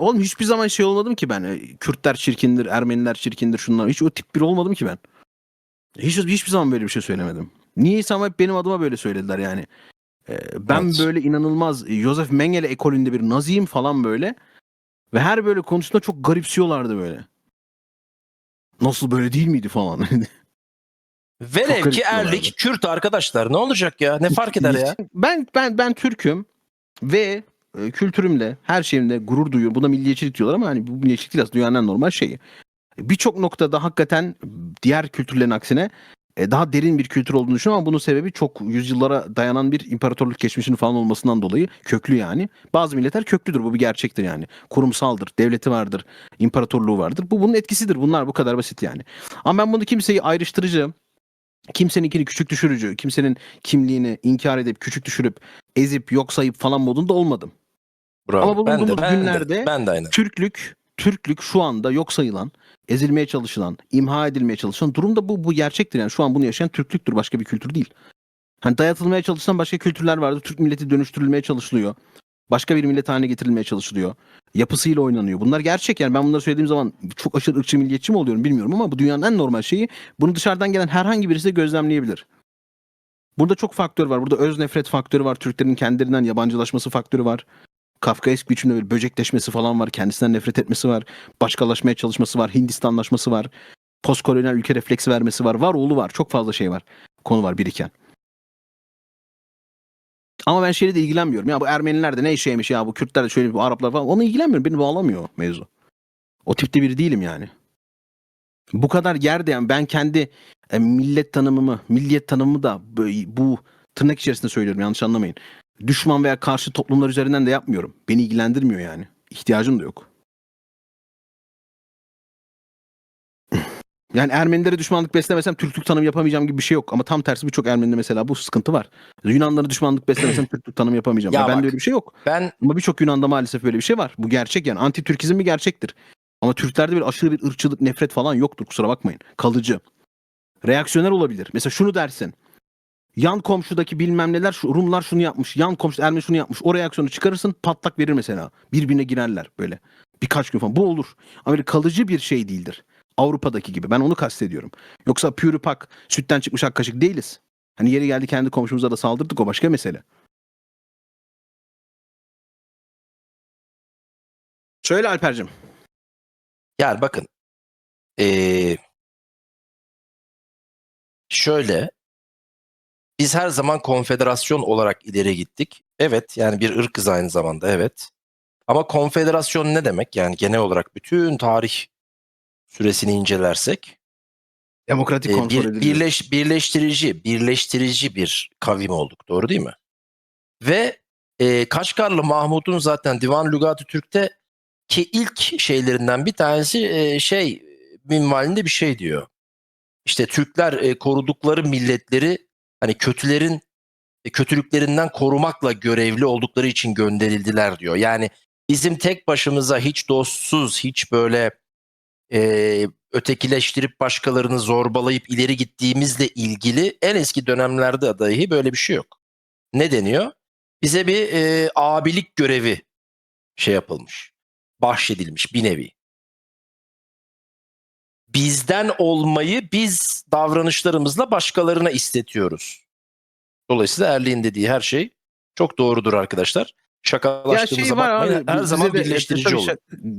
Oğlum hiçbir zaman şey olmadım ki ben. E, Kürtler çirkindir, Ermeniler çirkindir, şunlar. Hiç o tip biri olmadım ki ben. Hiç, hiçbir zaman böyle bir şey söylemedim. Niyeyse ama hep benim adıma böyle söylediler yani. E, ben Evet. böyle inanılmaz e, Josef Mengele ekolünde bir naziyim falan böyle. Ve her böyle konusunda çok garipsiyorlardı böyle. Nasıl böyle değil miydi falan. Velev ki Erlik. Kürt arkadaşlar ne olacak ya? Ne fark eder ya? Ben ben ben Türk'üm ve e, kültürümle, her şeyimle gurur duyuyorum. Buna milliyetçilik diyorlar ama hani bu milliyetçilik değil aslında dünyanın en normal şeyi. Birçok noktada hakikaten diğer kültürlerin aksine e, daha derin bir kültür olduğunu düşünüyorum ama bunun sebebi çok yüzyıllara dayanan bir imparatorluk geçmişinin falan olmasından dolayı köklü yani. Bazı milletler köklüdür bu bir gerçektir yani. Kurumsaldır, devleti vardır, imparatorluğu vardır. Bu bunun etkisidir. Bunlar bu kadar basit yani. Ama ben bunu kimseyi ayrıştırıcı, kimseninkini küçük düşürücü, kimsenin kimliğini inkar edip küçük düşürüp ezip yok sayıp falan modunda olmadım. Bravo. Ama ben de, bulunduğumuz ben günlerde- de, ben de aynı. Türklük, Türklük şu anda yok sayılan, ezilmeye çalışılan, imha edilmeye çalışılan durumda bu bu gerçektir yani. Şu an bunu yaşayan Türklüktür, başka bir kültür değil. Hani dayatılmaya çalışılan başka kültürler vardı. Türk milleti dönüştürülmeye çalışılıyor. Başka bir millet haline getirilmeye çalışılıyor. Yapısıyla oynanıyor. Bunlar gerçek yani. Ben bunları söylediğim zaman çok aşırı ırkçı milliyetçi mi oluyorum bilmiyorum ama bu dünyanın en normal şeyi. Bunu dışarıdan gelen herhangi birisi gözlemleyebilir. Burada çok faktör var. Burada öz nefret faktörü var. Türklerin kendilerinden yabancılaşması faktörü var. Kafkaesk biçimde bir böcekleşmesi falan var. Kendisinden nefret etmesi var. Başkalaşmaya çalışması var. Hindistanlaşması var. Postkolonyal ülke refleksi vermesi var. Var oğlu var. Çok fazla şey var. Konu var biriken. Ama ben şeyle de ilgilenmiyorum. Ya bu Ermeniler de ne şeymiş ya bu Kürtler de şöyle bu Araplar falan. Ona ilgilenmiyorum. Beni bağlamıyor mevzu. O tipte biri değilim yani. Bu kadar yerde yani ben kendi e, millet tanımımı, milliyet tanımımı da böyle bu tırnak içerisinde söylüyorum yanlış anlamayın. Düşman veya karşı toplumlar üzerinden de yapmıyorum. Beni ilgilendirmiyor yani. İhtiyacım da yok. Yani Ermenilere düşmanlık beslemesem Türklük tanımı yapamayacağım gibi bir şey yok. Ama tam tersi birçok Ermenide mesela bu sıkıntı var. Yunanlara düşmanlık beslemesem Türklük tanımı yapamayacağım. Ya Ya bende öyle bir şey yok. Ben Ama birçok Yunan'da maalesef böyle bir şey var. Bu gerçek yani. Anti-Türkizm bir gerçektir. Ama Türklerde bir aşırı bir ırkçılık, nefret falan yoktur kusura bakmayın. Kalıcı. Reaksiyoner olabilir. Mesela şunu dersin. Yan komşudaki bilmem neler şu Rumlar şunu yapmış. Yan komşu Ermeni şunu yapmış. O reaksiyonu çıkarırsın patlak verir mesela. Birbirine girerler böyle. Birkaç gün falan. Bu olur. Ama kalıcı bir şey değildir. Avrupa'daki gibi. Ben onu kastediyorum. Yoksa pürüpak, sütten çıkmış ak kaşık değiliz. Hani yeri geldi kendi komşumuza da saldırdık o başka mesele. Söyle Alper'cim. yani bakın. Ee, şöyle biz her zaman konfederasyon olarak ileri gittik. Evet yani bir ırkız aynı zamanda evet. Ama konfederasyon ne demek? Yani genel olarak bütün tarih süresini incelersek Demokratik e, kontrol bir, ediliyor. birleş, birleştirici, birleştirici bir kavim olduk. Doğru değil mi? Ve e, Kaşgarlı Mahmud'un zaten Divan Lügat-ı Türk'te ki ilk şeylerinden bir tanesi e, şey minvalinde bir şey diyor. İşte Türkler e, korudukları milletleri hani kötülerin e, kötülüklerinden korumakla görevli oldukları için gönderildiler diyor. Yani bizim tek başımıza hiç dostsuz, hiç böyle e, ötekileştirip başkalarını zorbalayıp ileri gittiğimizle ilgili en eski dönemlerde dahi böyle bir şey yok. Ne deniyor? Bize bir e, abilik görevi şey yapılmış. Bahşedilmiş bir nevi. Bizden olmayı biz davranışlarımızla başkalarına istetiyoruz. Dolayısıyla Erliğin dediği her şey çok doğrudur arkadaşlar. Şakalaştığımıza bakmayın. her bize zaman de- birleştirici olur.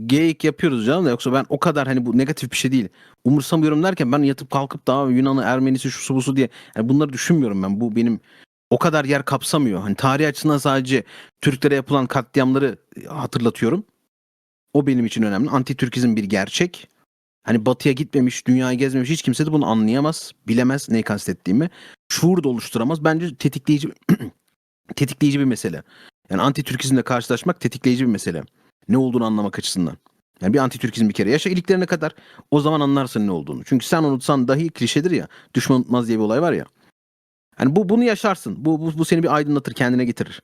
Geyik yapıyoruz canım da yoksa ben o kadar hani bu negatif bir şey değil. Umursamıyorum derken ben yatıp kalkıp daha Yunan'ı, Ermenisi, şu su bu su diye yani bunları düşünmüyorum ben. Bu benim o kadar yer kapsamıyor. Hani tarih açısından sadece Türklere yapılan katliamları e, hatırlatıyorum. O benim için önemli. Anti-Türkizm bir gerçek. Hani batıya gitmemiş, dünyayı gezmemiş hiç kimse de bunu anlayamaz, bilemez neyi kastettiğimi. Şuur da oluşturamaz. Bence tetikleyici tetikleyici bir mesele. Yani anti-Türkizmle karşılaşmak tetikleyici bir mesele. Ne olduğunu anlamak açısından. Yani bir anti-Türkizm bir kere yaşa iliklerine kadar o zaman anlarsın ne olduğunu. Çünkü sen unutsan dahi klişedir ya. Düşman unutmaz diye bir olay var ya. Yani bu bunu yaşarsın. Bu, bu, bu seni bir aydınlatır, kendine getirir.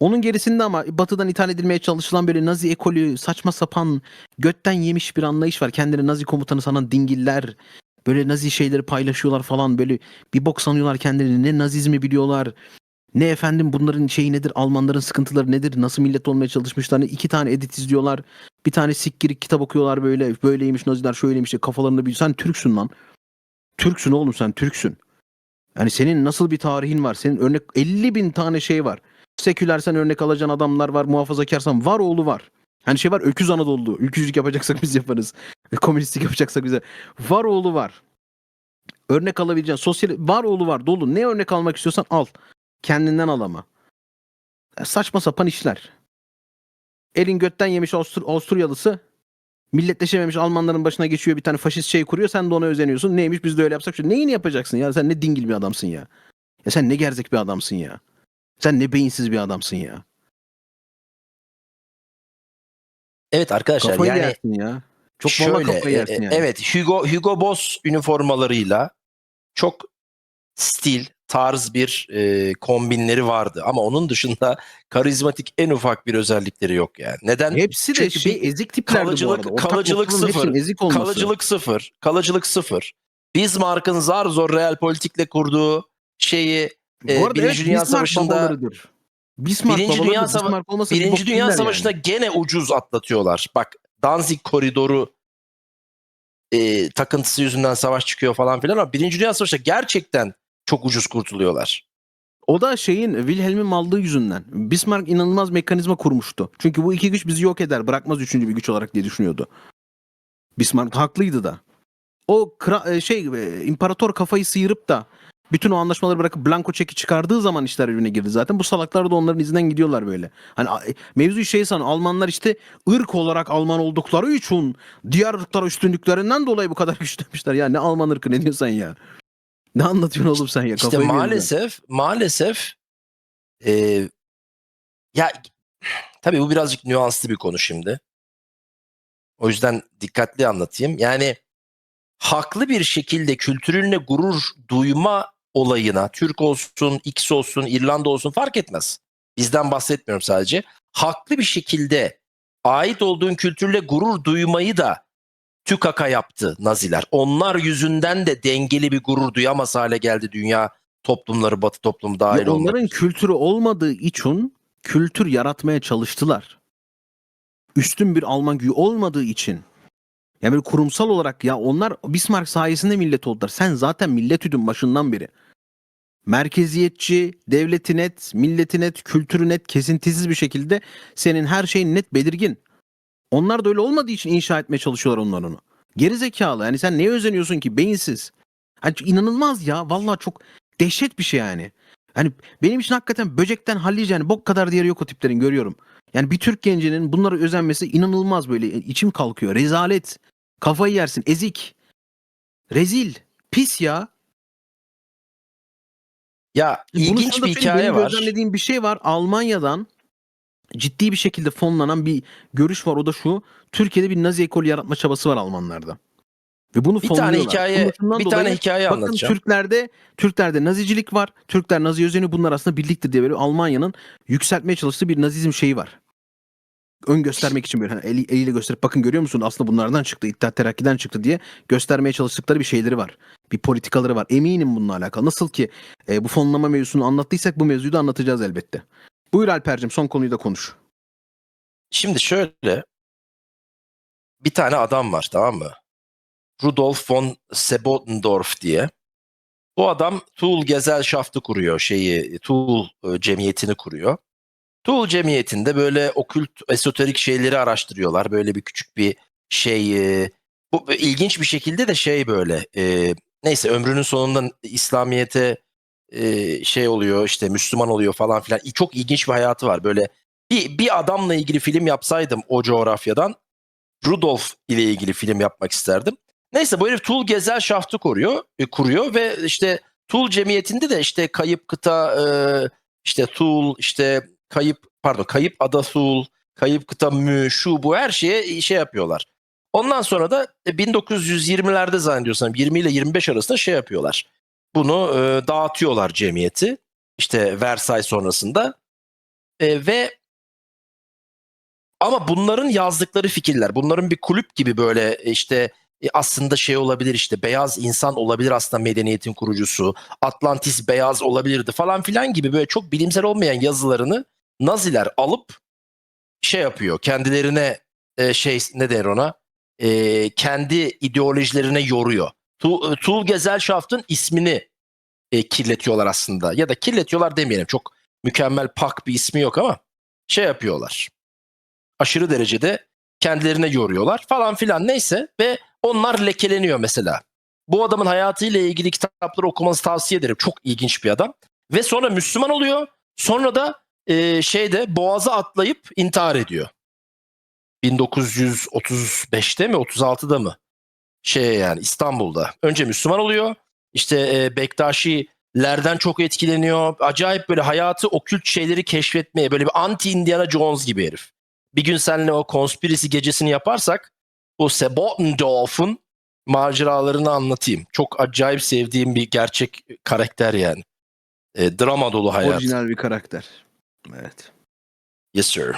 Onun gerisinde ama batıdan ithal edilmeye çalışılan böyle nazi ekolü, saçma sapan, götten yemiş bir anlayış var. Kendini nazi komutanı sanan dingiller, böyle nazi şeyleri paylaşıyorlar falan böyle bir bok sanıyorlar kendilerini. Ne nazizmi biliyorlar, Ne efendim bunların şeyi nedir? Almanların sıkıntıları nedir? Nasıl millet olmaya çalışmışlar? İki tane edit izliyorlar. Bir tane sikkirik kitap okuyorlar böyle. Böyleymiş Naziler şöyleymiş. Kafalarında bir sen Türksün lan. Türksün oğlum sen Türksün. Yani senin nasıl bir tarihin var? Senin örnek 50 bin tane şey var. Sekülersen örnek alacağın adamlar var. Muhafazakarsan var oğlu var. Hani şey var öküz Anadolu. Ülkücülük yapacaksak biz yaparız. Komünistlik yapacaksak bize. Var oğlu var. Örnek alabileceğin sosyal var oğlu var dolu. Ne örnek almak istiyorsan al. Kendinden al ama. Ya saçma sapan işler. Elin götten yemiş Avustur Avusturyalısı milletleşememiş Almanların başına geçiyor bir tane faşist şey kuruyor sen de ona özeniyorsun. Neymiş biz de öyle yapsak şu neyini yapacaksın ya sen ne dingil bir adamsın ya. Ya sen ne gerzek bir adamsın ya. Sen ne beyinsiz bir adamsın ya. Evet arkadaşlar Kafayı yani yersin ya. Çok şöyle kafayı e, yersin e, yani. evet Hugo Hugo Boss üniformalarıyla çok stil, tarz bir e, kombinleri vardı ama onun dışında karizmatik en ufak bir özellikleri yok yani. Neden? Hepsi de Çünkü şey bir ezik tiplerdi kalıcılık- bu arada. Ortak kalıcılık sıfır. Ezik olması. Kalıcılık sıfır. Kalıcılık sıfır. Bismarck'ın zar zor real politikle kurduğu şeyi e, Birinci evet, Dünya Bismarck Savaşı'nda- babalarıdır. Bismarck Birinci. Dünya Sava- Bismarck Birinci Dünya Savaşı'nda yani. gene ucuz atlatıyorlar. Bak Danzig koridoru e, takıntısı yüzünden savaş çıkıyor falan filan ama Birinci Dünya Savaşı'nda gerçekten çok ucuz kurtuluyorlar. O da şeyin Wilhelm'in mallığı yüzünden. Bismarck inanılmaz mekanizma kurmuştu. Çünkü bu iki güç bizi yok eder. Bırakmaz üçüncü bir güç olarak diye düşünüyordu. Bismarck haklıydı da. O kra- e, şey e, imparator kafayı sıyırıp da bütün o anlaşmaları bırakıp blanko çeki çıkardığı zaman işler birbirine girdi zaten. Bu salaklar da onların izinden gidiyorlar böyle. Hani e, mevzu şey san Almanlar işte ırk olarak Alman oldukları için diğer ırklara üstünlüklerinden dolayı bu kadar güçlenmişler. Ya ne Alman ırkı ne diyorsun sen ya? Ne anlatıyorsun oğlum sen ya? İşte Kafayı maalesef maalesef e, ya tabii bu birazcık nüanslı bir konu şimdi. O yüzden dikkatli anlatayım. Yani haklı bir şekilde kültürünle gurur duyma olayına Türk olsun, X olsun, İrlanda olsun fark etmez. Bizden bahsetmiyorum sadece. Haklı bir şekilde ait olduğun kültürle gurur duymayı da tükaka yaptı Naziler. Onlar yüzünden de dengeli bir gurur duyamaz hale geldi dünya toplumları, batı toplumu dahil Ya olmak. onların kültürü olmadığı için kültür yaratmaya çalıştılar. Üstün bir Alman gücü olmadığı için. Yani böyle kurumsal olarak ya onlar Bismarck sayesinde millet oldular. Sen zaten millet üdün başından beri. Merkeziyetçi, devleti net, milleti net, kültürü net, kesintisiz bir şekilde senin her şeyin net belirgin. Onlar da öyle olmadığı için inşa etmeye çalışıyorlar onlar onu. Geri zekalı. Yani sen neye özeniyorsun ki? Beyinsiz. Hani inanılmaz ya. Vallahi çok dehşet bir şey yani. Hani benim için hakikaten böcekten hallice yani bok kadar diğeri yok o tiplerin görüyorum. Yani bir Türk gencinin bunlara özenmesi inanılmaz böyle içim kalkıyor. Rezalet. Kafayı yersin. Ezik. Rezil. Pis ya. Ya Bunun ilginç sonunda bir hikaye benim var. gözlemlediğim bir şey var. Almanya'dan ciddi bir şekilde fonlanan bir görüş var. O da şu. Türkiye'de bir Nazi ekolü yaratma çabası var Almanlarda. Ve bunu Bir tane hikaye, Bunun bir tane hikaye Bakın anlatacağım. Türklerde Türklerde nazicilik var. Türkler nazi özeni bunlar aslında birliktir diye böyle Almanya'nın yükseltmeye çalıştığı bir nazizm şeyi var. Ön göstermek için böyle hani eli, eliyle gösterip bakın görüyor musun aslında bunlardan çıktı. İttihat Terakki'den çıktı diye göstermeye çalıştıkları bir şeyleri var. Bir politikaları var. Eminim bununla alakalı. Nasıl ki e, bu fonlama mevzusunu anlattıysak bu mevzuyu da anlatacağız elbette. Buyur Alper'cim son konuyu da konuş. Şimdi şöyle bir tane adam var tamam mı? Rudolf von Sebotendorf diye. Bu adam Tool Gesellschaft'ı kuruyor şeyi Tool e, cemiyetini kuruyor. Tool cemiyetinde böyle okült esoterik şeyleri araştırıyorlar. Böyle bir küçük bir şey e, bu ilginç bir şekilde de şey böyle e, neyse ömrünün sonunda İslamiyete e, şey oluyor işte Müslüman oluyor falan filan. Çok ilginç bir hayatı var. Böyle bir, bir adamla ilgili film yapsaydım o coğrafyadan Rudolf ile ilgili film yapmak isterdim. Neyse bu herif Tool Gesellschaft'ı kuruyor, e, kuruyor ve işte Tool cemiyetinde de işte kayıp kıta e, işte Tool işte kayıp pardon kayıp ada Tool, kayıp kıta Mü, şu bu her şeye şey yapıyorlar. Ondan sonra da e, 1920'lerde zannediyorsam 20 ile 25 arasında şey yapıyorlar. Bunu e, dağıtıyorlar cemiyeti. İşte Versailles sonrasında. E, ve ama bunların yazdıkları fikirler, bunların bir kulüp gibi böyle işte e, aslında şey olabilir işte beyaz insan olabilir aslında medeniyetin kurucusu. Atlantis beyaz olabilirdi falan filan gibi böyle çok bilimsel olmayan yazılarını Naziler alıp şey yapıyor kendilerine e, şey ne der ona e, kendi ideolojilerine yoruyor. Tu- e, Tuğgesellschaft'ın ismini e, kirletiyorlar aslında ya da kirletiyorlar demeyelim çok mükemmel pak bir ismi yok ama şey yapıyorlar. Aşırı derecede kendilerine yoruyorlar falan filan neyse ve onlar lekeleniyor mesela. Bu adamın hayatıyla ilgili kitapları okumanızı tavsiye ederim. Çok ilginç bir adam. Ve sonra Müslüman oluyor. Sonra da e, şeyde boğaza atlayıp intihar ediyor. 1935'te mi 36'da mı? Şey yani İstanbul'da. Önce Müslüman oluyor. İşte e, Bektaşilerden çok etkileniyor. Acayip böyle hayatı okült şeyleri keşfetmeye böyle bir anti Indiana Jones gibi herif. Bir gün seninle o konspirisi gecesini yaparsak o Sebotendorf'un maceralarını anlatayım. Çok acayip sevdiğim bir gerçek karakter yani. E, drama dolu hayat. Orijinal bir karakter. Evet. Yes sir.